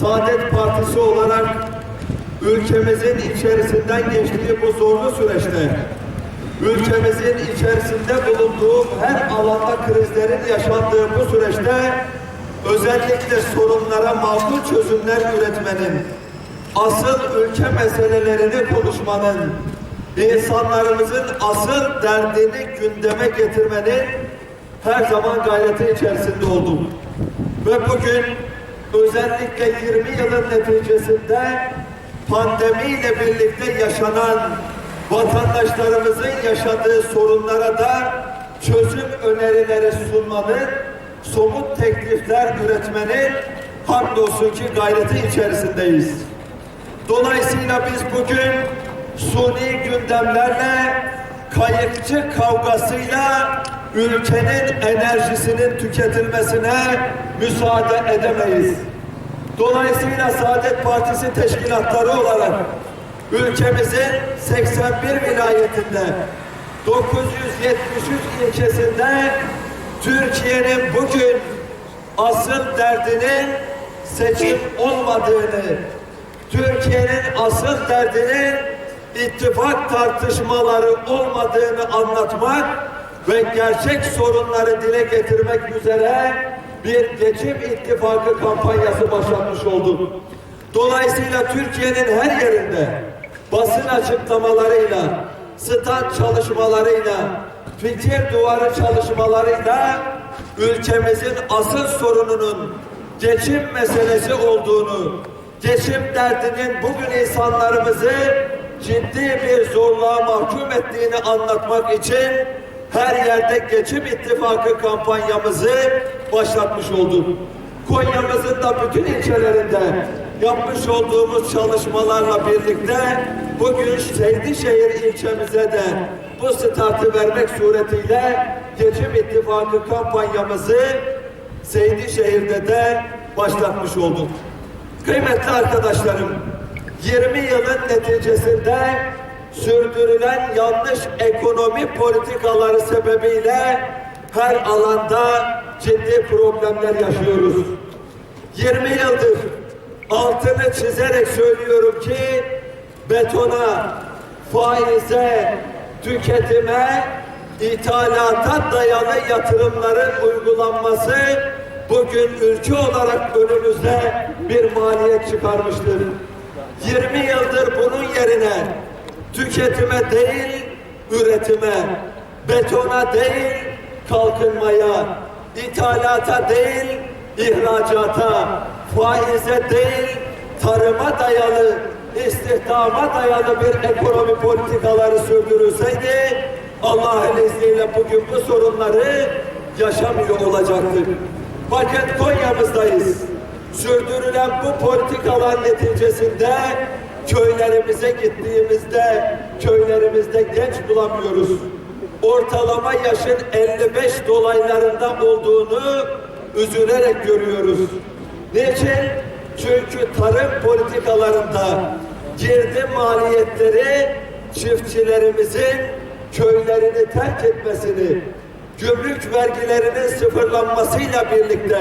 Saadet Partisi olarak ülkemizin içerisinden geçtiği bu zorlu süreçte ülkemizin içerisinde bulunduğu her alanda krizlerin yaşandığı bu süreçte özellikle sorunlara makul çözümler üretmenin, asıl ülke meselelerini konuşmanın, insanlarımızın asıl derdini gündeme getirmenin her zaman gayreti içerisinde oldum. Ve bugün özellikle 20 yılın neticesinde pandemiyle birlikte yaşanan vatandaşlarımızın yaşadığı sorunlara da çözüm önerileri sunmanın, somut teklifler üretmenin hamdolsun ki gayreti içerisindeyiz. Dolayısıyla biz bugün suni gündemlerle, kayıkçı kavgasıyla ülkenin enerjisinin tüketilmesine müsaade edemeyiz. Dolayısıyla Saadet Partisi teşkilatları olarak ülkemizin 81 vilayetinde 973 ilçesinde Türkiye'nin bugün asıl derdinin seçim olmadığını, Türkiye'nin asıl derdinin ittifak tartışmaları olmadığını anlatmak ve gerçek sorunları dile getirmek üzere bir geçim ittifakı kampanyası başlatmış olduk. Dolayısıyla Türkiye'nin her yerinde basın açıklamalarıyla, stand çalışmalarıyla, fikir duvarı çalışmalarıyla ülkemizin asıl sorununun geçim meselesi olduğunu, geçim derdinin bugün insanlarımızı ciddi bir zorluğa mahkum ettiğini anlatmak için her yerde geçim ittifakı kampanyamızı başlatmış olduk. Konya'mızın da bütün ilçelerinde yapmış olduğumuz çalışmalarla birlikte bugün Seydişehir ilçemize de bu startı vermek suretiyle Geçim İttifakı kampanyamızı Seydişehir'de de başlatmış olduk. Kıymetli arkadaşlarım, 20 yılın neticesinde sürdürülen yanlış ekonomi politikaları sebebiyle her alanda ciddi problemler yaşıyoruz. 20 yıldır altını çizerek söylüyorum ki betona, faize, tüketime, ithalata dayalı yatırımların uygulanması bugün ülke olarak önümüzde bir maliyet çıkarmıştır. 20 yıldır bunun yerine tüketime değil, üretime, betona değil, kalkınmaya, ithalata değil, ihracata, faize değil, tarıma dayalı, istihdama dayalı bir ekonomi politikaları sürdürülseydi, Allah'ın izniyle bugün bu sorunları yaşamıyor olacaktık. Fakat Konya'mızdayız. Sürdürülen bu politikalar neticesinde köylerimize gittiğimizde köylerimizde genç bulamıyoruz. Ortalama yaşın 55 dolaylarında olduğunu üzülerek görüyoruz. Niçin? Çünkü tarım politikalarında girdi maliyetleri çiftçilerimizin köylerini terk etmesini, gümrük vergilerinin sıfırlanmasıyla birlikte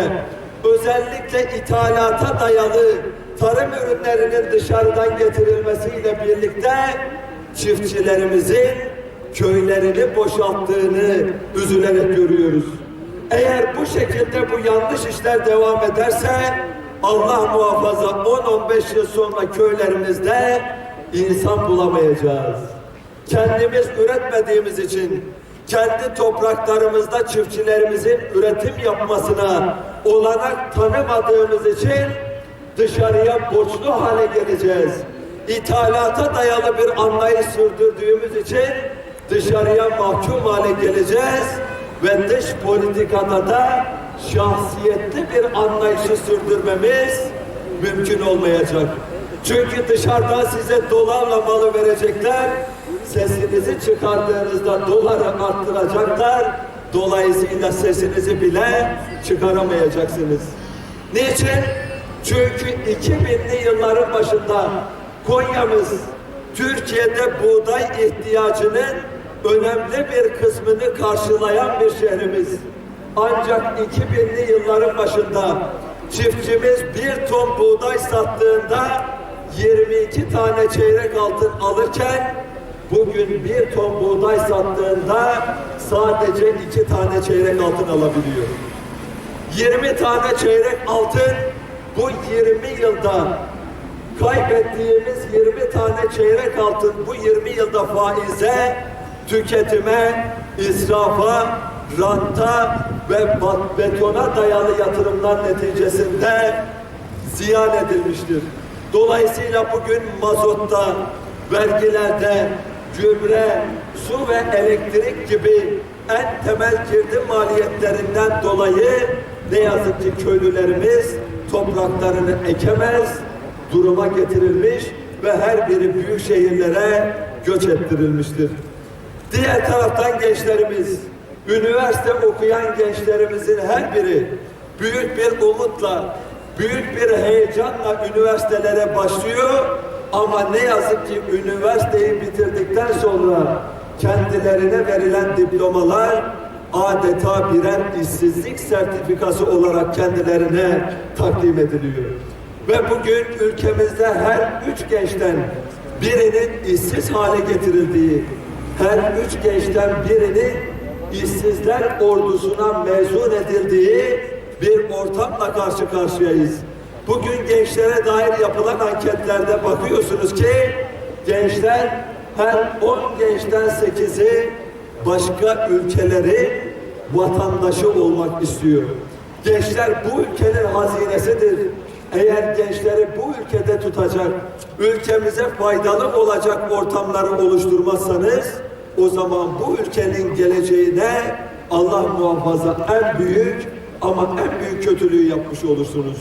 özellikle ithalata dayalı tarım ürünlerinin dışarıdan getirilmesiyle birlikte çiftçilerimizin köylerini boşalttığını üzülerek görüyoruz. Eğer bu şekilde bu yanlış işler devam ederse Allah muhafaza 10-15 yıl sonra köylerimizde insan bulamayacağız. Kendimiz üretmediğimiz için kendi topraklarımızda çiftçilerimizin üretim yapmasına olanak tanımadığımız için dışarıya borçlu hale geleceğiz. İthalata dayalı bir anlayış sürdürdüğümüz için dışarıya mahkum hale geleceğiz ve dış politikada da şahsiyetli bir anlayışı sürdürmemiz mümkün olmayacak. Çünkü dışarıdan size dolarla malı verecekler, sesinizi çıkardığınızda doları arttıracaklar, dolayısıyla sesinizi bile çıkaramayacaksınız. Niçin? Çünkü 2000'li yılların başında Konya'mız Türkiye'de buğday ihtiyacının önemli bir kısmını karşılayan bir şehrimiz. Ancak 2000'li yılların başında çiftçimiz bir ton buğday sattığında 22 tane çeyrek altın alırken bugün bir ton buğday sattığında sadece iki tane çeyrek altın alabiliyor. 20 tane çeyrek altın bu 20 yılda kaybettiğimiz 20 tane çeyrek altın bu 20 yılda faize, tüketime, israfa, ranta ve betona dayalı yatırımlar neticesinde ziyan edilmiştir. Dolayısıyla bugün mazotta, vergilerde, gübre, su ve elektrik gibi en temel girdi maliyetlerinden dolayı ne yazık ki köylülerimiz topraklarını ekemez, duruma getirilmiş ve her biri büyük şehirlere göç ettirilmiştir. Diğer taraftan gençlerimiz, üniversite okuyan gençlerimizin her biri büyük bir umutla, büyük bir heyecanla üniversitelere başlıyor ama ne yazık ki üniversiteyi bitirdikten sonra kendilerine verilen diplomalar adeta birer işsizlik sertifikası olarak kendilerine takdim ediliyor. Ve bugün ülkemizde her üç gençten birinin işsiz hale getirildiği, her üç gençten birinin işsizler ordusuna mezun edildiği bir ortamla karşı karşıyayız. Bugün gençlere dair yapılan anketlerde bakıyorsunuz ki gençler her 10 gençten 8'i başka ülkeleri vatandaşı olmak istiyor. Gençler bu ülkenin hazinesidir. Eğer gençleri bu ülkede tutacak, ülkemize faydalı olacak ortamları oluşturmazsanız o zaman bu ülkenin geleceğine Allah muhafaza en büyük ama en büyük kötülüğü yapmış olursunuz.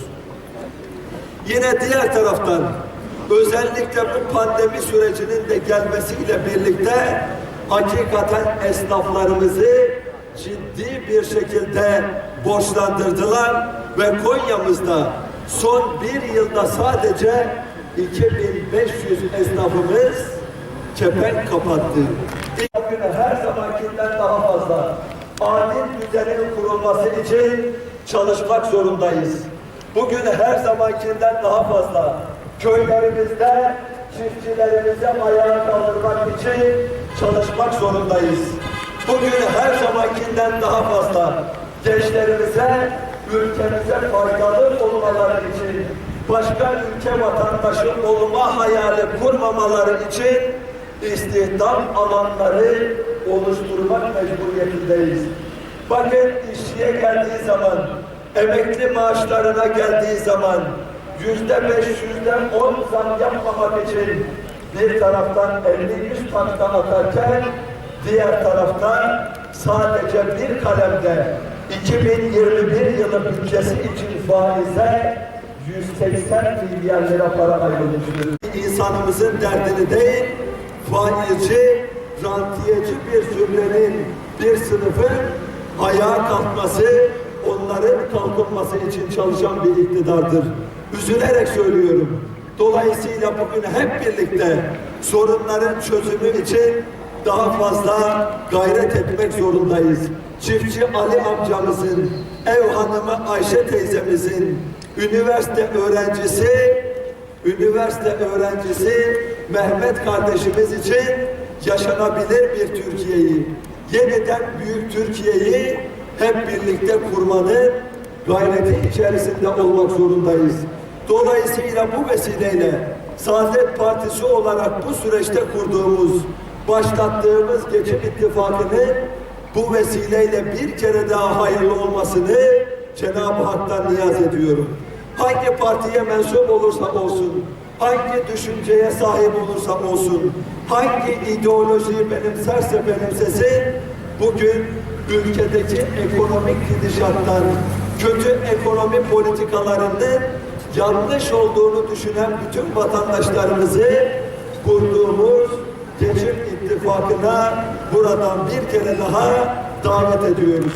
Yine diğer taraftan özellikle bu pandemi sürecinin de gelmesiyle birlikte hakikaten esnaflarımızı ciddi bir şekilde borçlandırdılar ve Konya'mızda son bir yılda sadece 2500 esnafımız kepenk kapattı. İlk güne her zamankinden daha fazla adil düzenin kurulması için çalışmak zorundayız. Bugün her zamankinden daha fazla köylerimizde çiftçilerimize ayağa kaldırmak için çalışmak zorundayız. Bugün her zamankinden daha fazla gençlerimize, ülkemize faydalı olmaları için, başka ülke vatandaşı olma hayali kurmamaları için istihdam alanları oluşturmak mecburiyetindeyiz. Bakın işçiye geldiği zaman, emekli maaşlarına geldiği zaman yüzde beş, yüzde on zam yapmamak için bir taraftan 50-100 takta atarken diğer taraftan sadece bir kalemde 2021 yılı bütçesi için faize 180 milyar lira para ayrılmıştır. İnsanımızın derdini değil, faizci, rantiyeci bir zümrenin, bir sınıfın ayağa kalkması, onların kalkınması için çalışan bir iktidardır. Üzülerek söylüyorum. Dolayısıyla bugün hep birlikte sorunların çözümü için daha fazla gayret etmek zorundayız. Çiftçi Ali amcamızın, ev hanımı Ayşe teyzemizin, üniversite öğrencisi, üniversite öğrencisi Mehmet kardeşimiz için yaşanabilir bir Türkiye'yi, yeniden büyük Türkiye'yi hep birlikte kurmanın gayreti içerisinde olmak zorundayız. Dolayısıyla bu vesileyle Saadet Partisi olarak bu süreçte kurduğumuz, başlattığımız geçim ittifakını bu vesileyle bir kere daha hayırlı olmasını Cenab-ı Hak'tan niyaz ediyorum. Hangi partiye mensup olursa olsun, hangi düşünceye sahip olursa olsun, hangi ideolojiyi benimserse benimsesin, bugün ülkedeki ekonomik gidişattan, kötü ekonomi politikalarının yanlış olduğunu düşünen bütün vatandaşlarımızı kurduğumuz geçim ittifakına buradan bir kere daha davet ediyoruz.